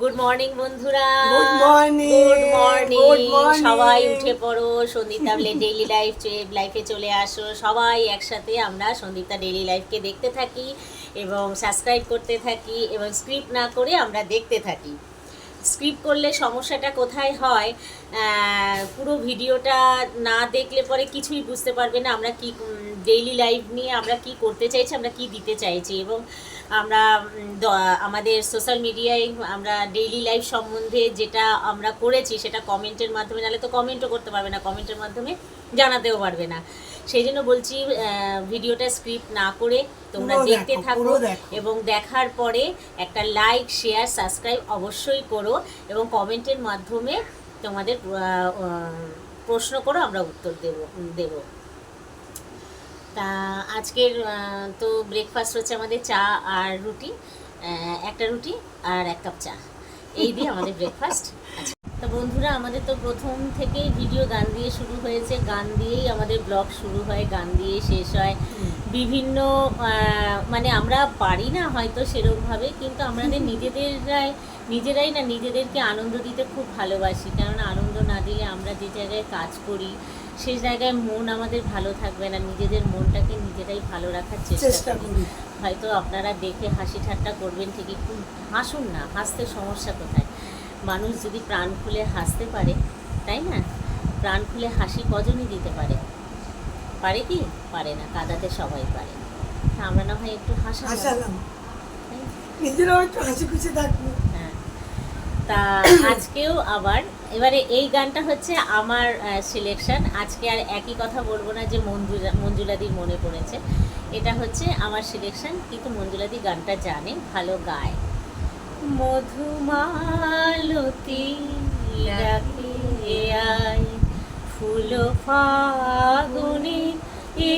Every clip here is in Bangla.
গুড মর্নিং বন্ধুরা। Good morning, গুড মর্নিং সবাই উঠে পড়ো সন্দীপতা ডেইলি লাইফ লাইফে চলে আসো। সবাই একসাথে আমরা সন্দীপতা ডেইলি লাইফকে দেখতে থাকি এবং সাবস্ক্রাইব করতে থাকি এবং স্ক্রিপ্ট না করে আমরা দেখতে থাকি। স্ক্রিপ্ট করলে সমস্যাটা কোথায় হয়? পুরো ভিডিওটা না দেখলে পরে কিছুই বুঝতে পারবে না আমরা কি ডেইলি লাইফ নিয়ে আমরা কি করতে চাইছি আমরা কি দিতে চাইছি এবং আমরা আমাদের সোশ্যাল মিডিয়ায় আমরা ডেইলি লাইফ সম্বন্ধে যেটা আমরা করেছি সেটা কমেন্টের মাধ্যমে নাহলে তো কমেন্টও করতে পারবে না কমেন্টের মাধ্যমে জানাতেও পারবে না। সেই জন্য বলছি ভিডিওটা স্ক্রিপ্ট না করে তোমরা দেখতে থাকো এবং দেখার পরে একটা লাইক শেয়ার সাবস্ক্রাইব অবশ্যই করো এবং কমেন্টের মাধ্যমে তোমাদের প্রশ্ন করো আমরা উত্তর দেব দেব। তা আজকের তো ব্রেকফাস্ট হচ্ছে আমাদের চা আর রুটি একটা রুটি আর এক কাপ চা। এই দিয়ে আমাদের ব্রেকফাস্ট তা বন্ধুরা আমাদের তো প্রথম থেকেই ভিডিও গান দিয়ে শুরু হয়েছে। গান দিয়েই আমাদের ব্লগ শুরু হয় গান দিয়ে শেষ হয়। বিভিন্ন মানে আমরা পারি না হয়তো সেরকমভাবে কিন্তু আমাদের নিজেদেরাই নিজেরাই না নিজেদেরকে আনন্দ দিতে খুব ভালোবাসি। কারণ আনন্দ না দিলে আমরা যে জায়গায় কাজ করি সেই জায়গায় মন আমাদের ভালো থাকবে না নিজেদের মনটাকে নিজেরাই ভালো রাখার চেষ্টা করি। হয়তো আপনারা দেখে হাসি ঠাট্টা করবেন ঠিকই হাসুন না হাসতে সমস্যা কোথায়? মানুষ যদি প্রাণ খুলে হাসতে পারে তাই না? প্রাণ খুলে হাসি কজনই দিতে পারে? পারে কি? পারে না কাদাতে সবাই পারে। আমরা না হয় একটু হাসা হাসালাম। নিজেরাও একটু হাসি খুশি থাকব। তা আজকেও আবার এবারে এই গানটা হচ্ছে আমার সিলেকশন আজকে আর একই কথা বলব না যে মঞ্জুলা মঞ্জুলাদির মনে পড়েছে। এটা হচ্ছে আমার সিলেকশন কিন্তু মঞ্জুলাদি গানটা জানে ভালো গায়। মধুমালতী ফুল ফাগুনে এ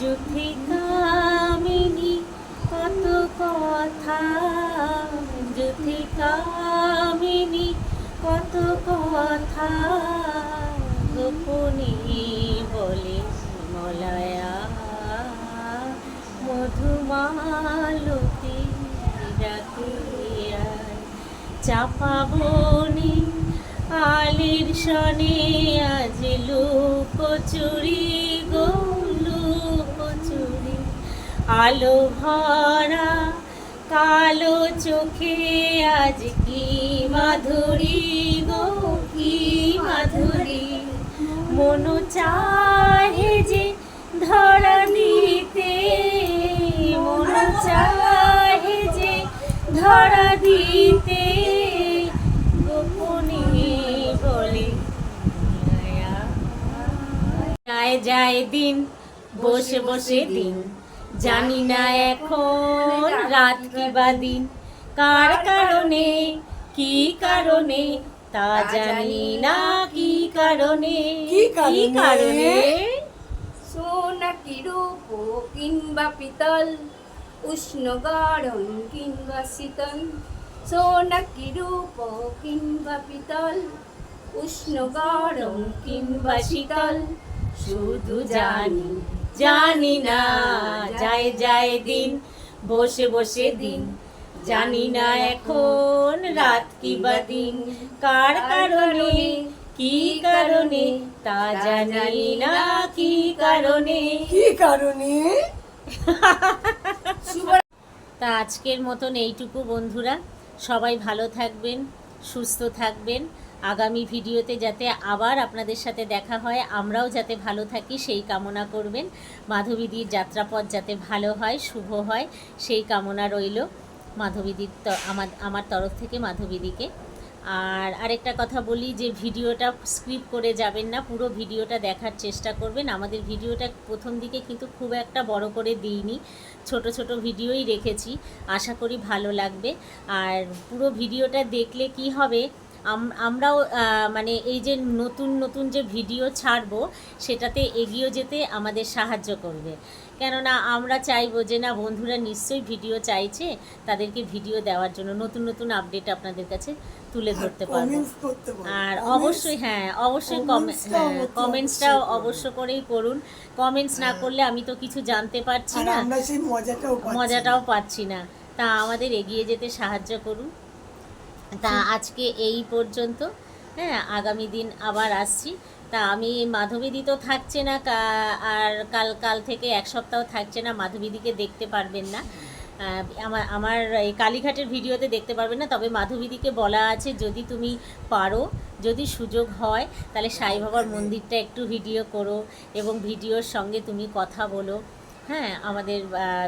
যুথি কামিনী কত কথা যুথি কামিনী কত কথা গোপনী বলে মলয়া। মধুমালতী চাপা বনি আলির সনে আজ লুকোচুরি গো। আলো ভরা, কালো চোখে আজ কি মাধুরী গো, কি মাধুরী? মনো চাহে যে ধরা দিতে মনো চাহে যে ধরা দিতে গোপনে বলে যায় যায় দিন, বসে বসে দিন। জানি না এখন রাত কি বা দিন। কার কারণে কি কারণে তা জানি না কি কারণে। কি কারণে? সোনা কি রূপ কিংবা পিতল উষ্ণ গরম কিংবা শীতল। সোনা কি রূপ কিংবা পিতল উষ্ণ গরম কিংবা শীতল। শুধু জানি জানি না যায় যায় দিন বসে বসে দিন। জানি না এখন রাত কি বা দিন কার কারণে কি কারণে তা জানি না কি কারণে। কি কারণে? তা আজকের মতন এইটুকু বন্ধুরা। সবাই ভালো থাকবেন সুস্থ থাকবেন। আগামী ভিডিওতে যাতে আবার আপনাদের সাথে দেখা হয়, আমরাও যাতে ভালো থাকি, সেই কামনা করবেন। মাধবীদির যাত্রাপথ যাতে ভালো হয়, শুভ হয়, সেই কামনা রইল মাধবীদির আমার আমার তরফ থেকে মাধবীদিকে। আর আরেকটা কথা বলি যে, ভিডিওটা স্ক্রিপ্ট করে যাবেন না, পুরো ভিডিওটা দেখার চেষ্টা করবেন। আমাদের ভিডিওটা প্রথম দিকে কিন্তু খুব একটা বড় করে দিইনি, ছোট ছোট ভিডিওই রেখেছি। আশা করি ভালো লাগবে। আর পুরো ভিডিওটা দেখলে কি হবে আমরাও মানে এই যে নতুন নতুন যে ভিডিও ছাড়বো সেটাতে এগিয়ে যেতে আমাদের সাহায্য করবে। কেননা আমরা চাইব যে না বন্ধুরা নিশ্চয়ই ভিডিও চাইছে তাদেরকে ভিডিও দেওয়ার জন্য নতুন নতুন আপডেট আপনাদের কাছে তুলে ধরতে পারব। আর অবশ্যই হ্যাঁ অবশ্যই অতি কমেন্টসটাও অবশ্য করেই করুন। কমেন্টস না করলে আমি তো কিছু জানতে পারছি না। মজাটাও পাচ্ছি না। তা আমাদের এগিয়ে যেতে সাহায্য করুন। তা আজকে এই পর্যন্ত। হ্যাঁ আগামী দিন আবার আসছি। তা আমি মাধবীদি তো থাকছে না আর কাল কাল থেকে এক সপ্তাহ থাকছে না মাধবীদিকে দেখতে পারবেন না। আমার আমার এই কালীঘাটের ভিডিওতে দেখতে পারবেন না, তবে মাধবীদিকে বলা আছে, যদি তুমি পারো, যদি সুযোগ হয়, তাহলে সাই বাবার মন্দিরটা একটু ভিডিও করো, এবং ভিডিওর সঙ্গে তুমি কথা বলো। হ্যাঁ আমাদের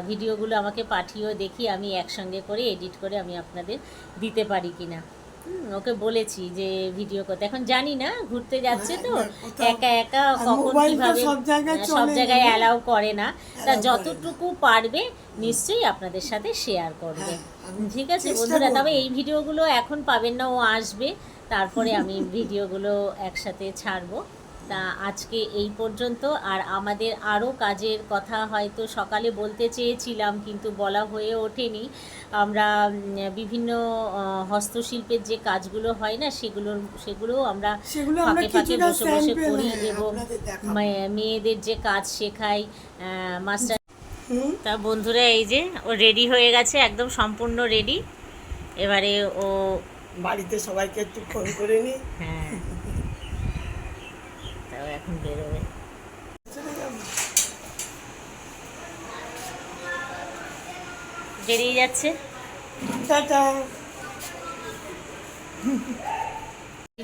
ভিডিওগুলো আমাকে পাঠিয়েও দেখি আমি একসঙ্গে করে এডিট করে আমি আপনাদের দিতে পারি কি না ওকে বলেছি যে ভিডিও করতে। এখন জানি না ঘুরতে যাচ্ছে তো। হ্যাঁ, একা একা কখন কীভাবে সব জায়গায় হ্যাঁ। অ্যালাউ করে না। তা করে না। যতটুকু পারবে নিশ্চয়ই আপনাদের সাথে শেয়ার করবে। হ্যাঁ, ঠিক আছে বন্ধুরা তবে এই ভিডিওগুলো এখন পাবেন না ও আসবে। তারপরে আমি ভিডিওগুলো একসাথে ছাড়বো। তা আজকে এই পর্যন্ত। আর আমাদের আরও কাজের কথা হয়তো সকালে বলতে চেয়েছিলাম কিন্তু বলা হয়ে ওঠেনি। আমরা বিভিন্ন হস্তশিল্পের যে কাজগুলো হয় না সেগুলোর সেগুলোও আমরা সেগুলো আমরা ফাঁকে ফাঁকে বসে বসে করি এবং মেয়েদের যে কাজ শেখাই মাস্টার তা বন্ধুরা এই যে ও রেডি হয়ে গেছে একদম সম্পূর্ণ রেডি। এবারে ও বাড়িতে সবাইকে একটু ফোন করে নি। হ্যাঁ। বেরিয়ে যাচ্ছে।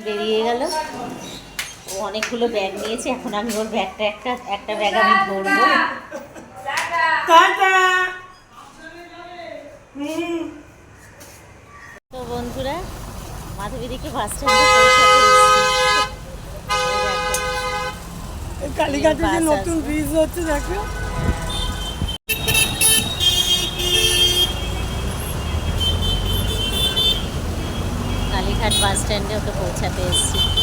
বেরিয়ে গেল। ও অনেকগুলো ব্যাগ নিয়েছে এখন আমি ওর ব্যাগটা একটা একটা ব্যাগ আমি ধরবো তো বন্ধুরা মাধবীদিকে বাস স্ট্যান্ডে কালীঘাটে যে নতুন ব্রিজ হচ্ছে দেখো। বাস স্ট্যান্ডে ওকে পৌঁছাতে এসেছি।